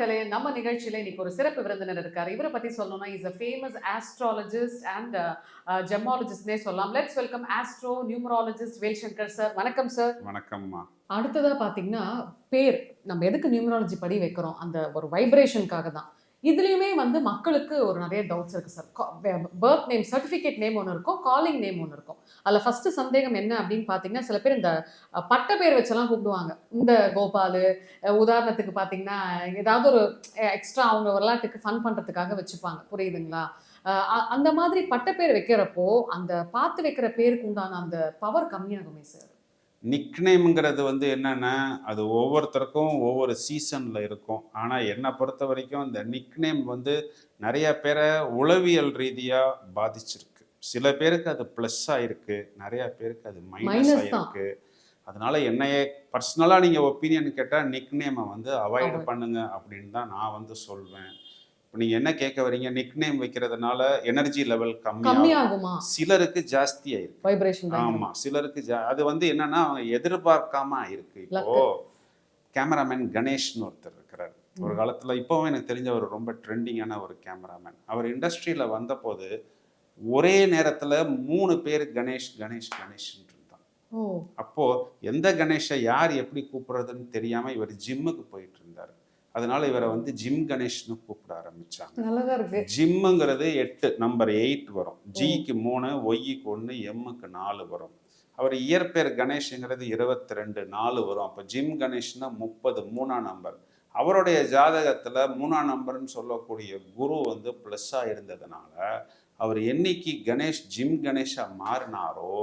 மக்களே நம்ம நிகழ்ச்சியில இன்னைக்கு ஒரு சிறப்பு விருந்தினர் இருக்காரு. இவரை பத்தி சொல்லணும்னா is a famous astrologist and ஜெமாலஜிஸ்ட்னே சொல்லலாம். Let's welcome astro numerologist Velshankar sir வணக்கம் சார் வணக்கம்மா. அடுத்ததா பாத்தீங்கன்னா பேர். நம்ம எதுக்கு நியூமராலஜி படி வைக்கிறோம்? அந்த ஒரு வைப்ரேஷனுக்காக தான். இதுலேயுமே வந்து மக்களுக்கு ஒரு நிறைய டவுட்ஸ் இருக்குது sir birth name certificate name ஒன்று இருக்கும் காலிங் நேம் ஒன்று இருக்கும். அதில் ஃபஸ்ட்டு சந்தேகம் என்ன அப்படின்னு பார்த்தீங்கன்னா சில பேர் இந்த பட்ட பேர் வச்செல்லாம் கூப்பிடுவாங்க. இந்த கோபாலு உதாரணத்துக்கு பார்த்தீங்கன்னா ஏதாவது ஒரு எக்ஸ்ட்ரா அவங்க விளையாட்டுக்கு ஃபன் பண்ணுறதுக்காக வச்சுப்பாங்க. புரியுதுங்களா? அந்த மாதிரி பட்ட பேர் வைக்கிறப்போ அந்த பார்த்து வைக்கிற பேருக்கு உண்டான அந்த பவர் கம்மியாகுமே சார் நிக்னேம்ங்கிறது வந்து என்னன்னா அது ஒவ்வொருத்தருக்கும் ஒவ்வொரு சீசனில் இருக்கும் ஆனால் என்னை பொறுத்த வரைக்கும் இந்த நிக்னேம் வந்து நிறைய பேரை உளவியல் ரீதியாக பாதிச்சிருக்கு சில பேருக்கு அது ப்ளஸ் ஆயிருக்கு நிறைய பேருக்கு அது மைனஸ். ஆயிருக்கு அதனால என்னையே பர்சனலாக நீங்கள் ஒப்பீனியன் கேட்டால் நிக்னேமை வந்து அவாய்ட். பண்ணுங்க அப்படின்னு தான் நான் வந்து சொல்வேன் இப்போ நீங்கள் என்ன கேட்க வரீங்க நிக்னேம் வைக்கிறதுனால எனர்ஜி லெவல் கம்மியாகும். சிலருக்கு ஜாஸ்தி ஆயிருக்கு வைப்ரேஷன் ஆமா சிலருக்கு ஜா- அது வந்து என்னன்னா அவங்க எதிர்பார்க்காம இருக்கு. இப்போ கேமராமேன் கணேஷ்னு ஒருத்தர் இருக்கிறார். ஒரு காலத்துல இப்போவும் எனக்கு தெரிஞ்ச ஒரு ரொம்ப ட்ரெண்டிங்கான ஒரு கேமராமேன் அவர் இண்டஸ்ட்ரியில வந்தபோது ஒரே நேரத்துல மூணு பேர் கணேஷ் கணேஷ் கணேஷ் இருந்தான் ஓ. அப்போ எந்த கணேஷை யார் எப்படி கூப்பிடுறதுன்னு தெரியாம இவர் ஜிம்முக்கு போயிட்டு இருந்தார். அதனால இவரை வந்து ஜிம் கணேஷ்னு கூப்பிட ஆரம்பிச்சாங்க. நல்லதா இருக்கு. ஜிம்முங்கிறது எட்டு நம்பர் எயிட் வரும். ஜிக்கு மூணு ஒய்க்கு ஒன்று எம்முக்கு நாலு வரும். அவர் இயற்பெயர் கணேஷ்ங்கிறது இருபத்தி ரெண்டு நாலு வரும். அப்போ ஜிம் கணேஷ்னா முப்பது மூணாம் நம்பர் அவருடைய ஜாதகத்தில் மூணாம் நம்பர்னு சொல்லக்கூடிய குரு வந்து ப்ளஸ்ஸாக இருந்ததுனால அவர் என்னைக்கு கணேஷ் ஜிம் கணேஷாக மாறினாரோ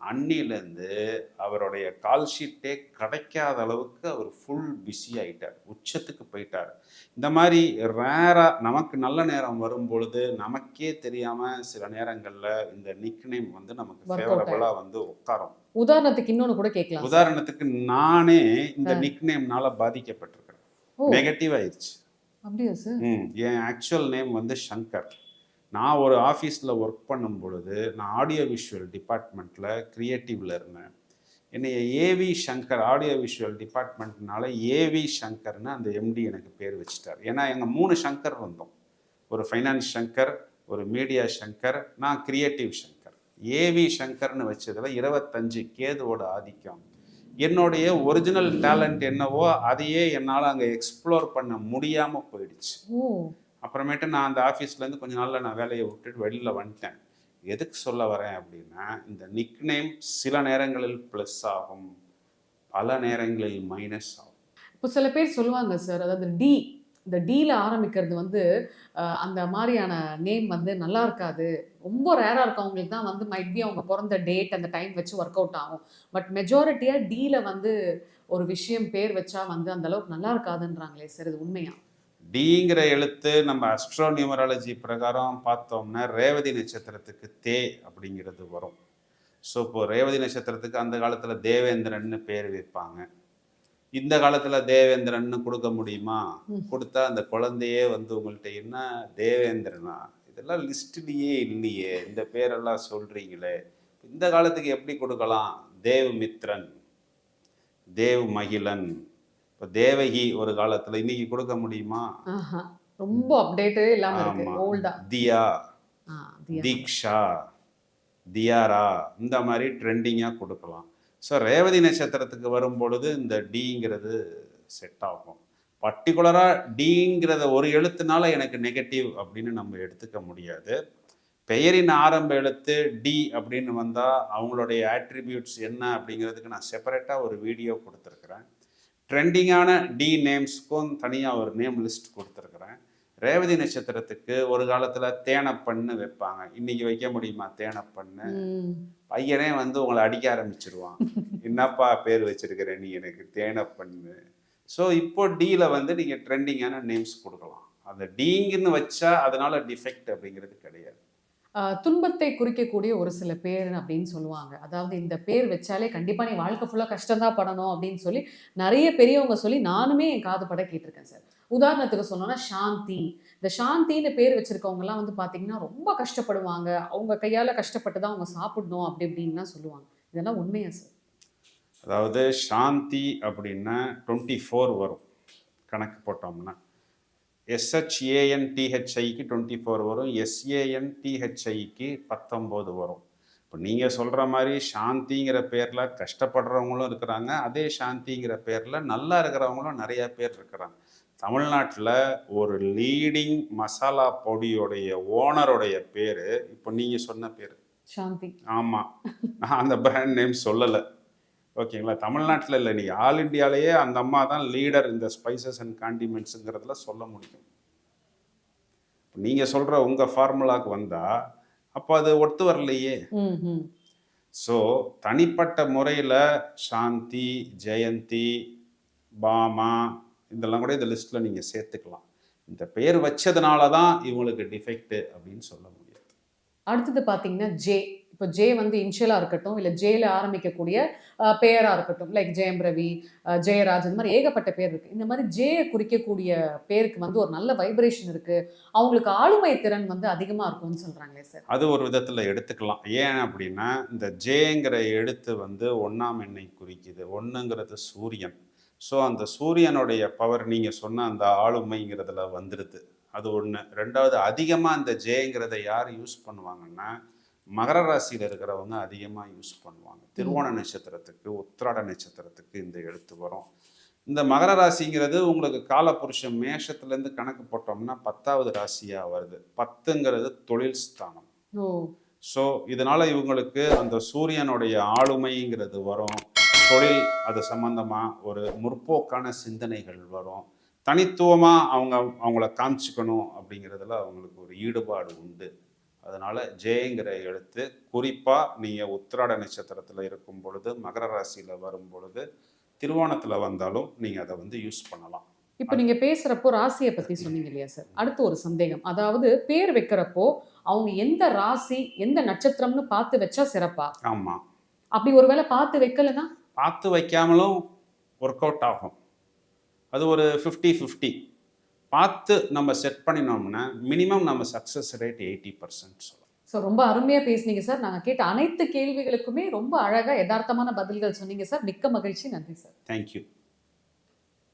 அன்னிலேருந்து அவருடைய கால் ஷீட்டே கிடைக்காத அளவுக்கு அவர் ஃபுல் பிஸி ஆயிட்டார். உச்சத்துக்கு போயிட்டார். இந்த மாதிரி ரேராக நமக்கு நல்ல நேரம் வரும் பொழுது நமக்கே தெரியாமல் சில நேரங்களில் இந்த நிக்நேம் வந்து நமக்கு ஃபேவரபுளாக வந்து உட்காரும். உதாரணத்துக்கு இன்னொன்னு கூட கேட்கலாம். உதாரணத்துக்கு நானே இந்த ஆ. நிக்நேம்னால பாதிக்கப்பட்டிருக்கிறேன். நெகட்டிவ் ஆயிடுச்சு அப்படியா சார் என் ஆக்சுவல் நேம் வந்து சங்கர். நான் ஒரு ஆஃபீஸில் ஒர்க் பண்ணும் பொழுது நான் ஆடியோ விஷுவல் டிபார்ட்மெண்ட்டில் க்ரியேட்டிவில் இருந்தேன். என்னைய ஏவி சங்கர் ஆடியோ விஷுவல் டிபார்ட்மெண்ட்னால ஏவி சங்கர்னு அந்த எம்டி எனக்கு பேர் வச்சுட்டார். ஏன்னா எங்கள் மூணு சங்கர் வந்தோம் ஒரு ஃபைனான்ஸ் சங்கர் ஒரு மீடியா சங்கர் நான் கிரியேட்டிவ் சங்கர் ஏவி சங்கர்னு வச்சதில் இருபத்தஞ்சு கேதுவோட ஆதிக்கம். என்னுடைய ஒரிஜினல் டேலண்ட் என்னவோ அதையே என்னால் அங்கே எக்ஸ்ப்ளோர் பண்ண முடியாமல் போயிடுச்சு. அப்புறமேட்டு நான் அந்த ஆஃபீஸ்லேருந்து கொஞ்ச நாளில் நான் வேலையை விட்டுட்டு வெளியில் வந்துட்டேன். எதுக்கு சொல்ல வரேன் அப்படின்னா இந்த நிக்நேம் சில நேரங்களில் ப்ளஸ் ஆகும் பல நேரங்களில் மைனஸ் ஆகும். இப்போ சில பேர் சொல்லுவாங்க சார் அதாவது டி இந்த டீல ஆரம்பிக்கிறது வந்து அந்த மாதிரியான நேம் வந்து நல்லா இருக்காது. ரொம்ப ரேராக இருக்கும் அவங்களுக்கு தான் வந்து மைட் பி அவங்க பிறந்த டேட் அந்த டைம் வச்சு ஒர்க் அவுட் ஆகும். பட் மெஜாரிட்டியாக டீல வந்து ஒரு விஷயம் பேர் வச்சா வந்து அந்தளவுக்கு நல்லா இருக்காதுன்றாங்களே சார் இது உண்மையாக டிங்கிற எழுத்து நம்ம அஸ்ட்ரோ நியூமராலஜி பிரகாரம் பார்த்தோம்னா ரேவதி நட்சத்திரத்துக்கு தே அப்படிங்கிறது வரும். ஸோ இப்போ ரேவதி நட்சத்திரத்துக்கு அந்த காலத்தில் தேவேந்திரன்னு பேர் வைப்பாங்க. இந்த காலத்தில் தேவேந்திரன்னு கொடுக்க முடியுமா. கொடுத்தா அந்த குழந்தையே வந்து உங்கள்கிட்ட என்ன? தேவேந்திரனா? இதெல்லாம் லிஸ்ட்லேயே இல்லையே. இந்த பேரெல்லாம் சொல்கிறீங்களே இந்த காலத்துக்கு எப்படி கொடுக்கலாம்? தேவ்மித்ரன் தேவ் மகிழன் இப்போ தேவகி ஒரு காலத்தில் இன்னைக்கு கொடுக்க முடியுமா? ரொம்ப அப்டேட்டே இல்லாம இருக்கு. ஓல்டா தியா. தீக்ஷா. தியாரா. இந்த மாதிரி ட்ரெண்டிங்காக கொடுக்கலாம். ஸோ ரேவதி நட்சத்திரத்துக்கு வரும் பொழுது இந்த டிங்கிறது செட் ஆகும். பர்டிகுலராக டிங்கிறத ஒரு எழுத்துனால எனக்கு நெகட்டிவ் அப்படின்னு நம்ம எடுத்துக்க முடியாது. பெயரின் ஆரம்ப எழுத்து டி அப்படின்னு வந்தால் அவங்களுடைய ஆட்ரிபியூட்ஸ் என்ன அப்படிங்கிறதுக்கு நான் செப்பரேட்டாக ஒரு வீடியோ கொடுத்துருக்குறேன். ட்ரெண்டிங்கான டி நேம்ஸ்க்கும் தனியாக ஒரு நேம் லிஸ்ட் கொடுத்துருக்குறேன். ரேவதி நட்சத்திரத்துக்கு ஒரு காலத்தில் தேனப்பண்ணு வைப்பாங்க. இன்னைக்கு வைக்க முடியுமா? தேனப்பண்ணு. பையனே வந்து உங்களை அடிக்க ஆரம்பிச்சிருவான். என்னப்பா பேர் வச்சிருக்கிற நீ எனக்கு தேனப்பண்ணு ஸோ இப்போ டீல வந்து நீங்கள் ட்ரெண்டிங்கான நேம்ஸ் கொடுக்கலாம். அந்த டீங்குன்னு வச்சா அதனால டிஃபெக்ட் அப்படிங்கிறது கிடையாது. துன்பத்தை குறிக்கக்கூடிய ஒரு சில பேர் அப்படின்னு சொல்லுவாங்க. அதாவது இந்த பேர் வச்சாலே கண்டிப்பாக நீ வாழ்க்கை ஃபுல்லாக கஷ்டம்தான் படணும் அப்படின்னு சொல்லி நிறைய பெரியவங்க சொல்லி நானுமே என் காது பட கேட்டிருக்கேன் சார் உதாரணத்துக்கு சொன்னோன்னா சாந்தி. இந்த சாந்தின்னு பேர் வச்சுருக்கவங்கலாம் வந்து பார்த்திங்கன்னா ரொம்ப கஷ்டப்படுவாங்க. அவங்க கையால் கஷ்டப்பட்டு தான் அவங்க சாப்பிடணும் அப்படி இப்படின்லாம் சொல்லுவாங்க. இதெல்லாம் உண்மையா சார் அதாவது சாந்தி அப்படின்னா டுவெண்ட்டி ஃபோர் வரும். கணக்கு போட்டோம்னா. எஸ்ஹெச்ஏஎன் டிஹெச்ஐக்கு டுவெண்ட்டி ஃபோர் வரும் எஸ்ஏஎன் டிஹெச்ஐக்கு பத்தொம்போது வரும். இப்போ நீங்கள் சொல்கிற மாதிரி சாந்திங்கிற பேரில் கஷ்டப்படுறவங்களும் இருக்கிறாங்க அதே சாந்திங்கிற பேரில் நல்லா இருக்கிறவங்களும் நிறைய பேர் இருக்கிறாங்க. தமிழ்நாட்டில் ஒரு லீடிங் மசாலா பொடியோடைய ஓனருடைய பேர் இப்போ நீங்கள் சொன்ன பேர். சாந்தி. ஆமாம் நான் அந்த பிராண்ட் நேம் சொல்லலை. ஓகேங்களா? தமிழ்நாட்டில் இல்லை நீ ஆல் இண்டியாலேயே அந்த அம்மா தான் லீடர் இந்த ஸ்பைசஸ் அண்ட் காண்டிமெண்ட்ஸுங்கிறதுல சொல்ல முடியும். நீங்கள் சொல்கிற உங்கள் ஃபார்முலாவுக்கு வந்தால் அப்போ அது ஒத்து வரலையே. ஸோ தனிப்பட்ட முறையில் சாந்தி ஜெயந்தி பாமா இதெல்லாம் கூட இந்த லிஸ்ட்டில் நீங்கள் சேர்த்துக்கலாம். இந்த பேர் வச்சதுனால தான் இவங்களுக்கு டிஃபெக்ட் அப்படின்னு சொல்ல முடியாது அடுத்தது பார்த்தீங்கன்னா ஜே. இப்போ ஜே வந்து இன்ஷியலாக இருக்கட்டும் இல்லை ஜேல ஆரம்பிக்கக்கூடிய பெயராக இருக்கட்டும் லைக் ஜெயம் ரவி ஜெயராஜ் இந்த மாதிரி ஏகப்பட்ட பேர் இருக்குது இந்த மாதிரி ஜேயை குறிக்கக்கூடிய பேருக்கு வந்து ஒரு நல்ல வைப்ரேஷன் இருக்குது அவங்களுக்கு ஆளுமை திறன் வந்து அதிகமாக இருக்கும்னு சொல்கிறாங்களே சார் அது ஒரு விதத்தில் எடுத்துக்கலாம். ஏன் அப்படின்னா இந்த ஜேங்கிற எழுத்து வந்து ஒன்றாம் எண்ணெய் குறிக்குது. ஒன்றுங்கிறது சூரியன். ஸோ அந்த சூரியனுடைய பவர் நீங்கள் சொன்ன அந்த ஆளுமைங்கிறதுல வந்துடுது அது ஒன்று ரெண்டாவது அதிகமாக அந்த ஜேங்கிறத யார் யூஸ் பண்ணுவாங்கன்னா மகர ராசியில் இருக்கிறவங்க அதிகமாக யூஸ் பண்ணுவாங்க. திருவோண நட்சத்திரத்துக்கு உத்திராட நட்சத்திரத்துக்கு இந்த எழுத்து வரும். இந்த மகர ராசிங்கிறது உங்களுக்கு காலபுருஷன் மேஷத்துலேருந்து கணக்கு போட்டோம்னா பத்தாவது ராசியாக வருது. பத்துங்கிறது தொழில் ஸ்தானம். ஸோ இதனால இவங்களுக்கு அந்த சூரியனுடைய ஆளுமைங்கிறது வரும். தொழில் அது சம்பந்தமா ஒரு முற்போக்கான சிந்தனைகள் வரும். தனித்துவமா அவங்க அவங்கள காமிச்சுக்கணும் அப்படிங்கிறதுல அவங்களுக்கு ஒரு ஈடுபாடு உண்டு. அதனால ஜெயங்கிற எழுத்து குறிப்பா நீங்க உத்திராட நட்சத்திரத்துல இருக்கும் பொழுது மகர ராசியில வரும் பொழுது திருவோணத்துல வந்தாலும் நீங்க அதை வந்து யூஸ் பண்ணலாம். இப்போ நீங்க பேசுறப்போ ராசியை பத்தி சொன்னீங்க இல்லையா சார்? அடுத்து ஒரு சந்தேகம். அதாவது பேர் வைக்கிறப்போ அவங்க எந்த ராசி எந்த நட்சத்திரம்னு பார்த்து வச்சா சிறப்பா? ஆமா. அப்படி ஒருவேளை பார்த்து வைக்கலனா பார்த்து வைக்காமலும் ஒர்க் அவுட் ஆகும். அது ஒரு ஃபிஃப்டி ஃபிஃப்டி பார்த்து நம்ம செட் பண்ணினோம்னா மினிமம் நம்ம சக்ஸஸ் ரேட் எயிட்டி பர்சன்ட் சொல்லலாம் ஸோ ரொம்ப அருமையா பேசுனீங்க சார் நாங்க கேட்ட அனைத்து கேள்விகளுக்குமே ரொம்ப அழகா யதார்த்தமான பதில்கள் சொன்னீங்க சார் மிக்க மகிழ்ச்சி. நன்றி சார் தேங்க்யூ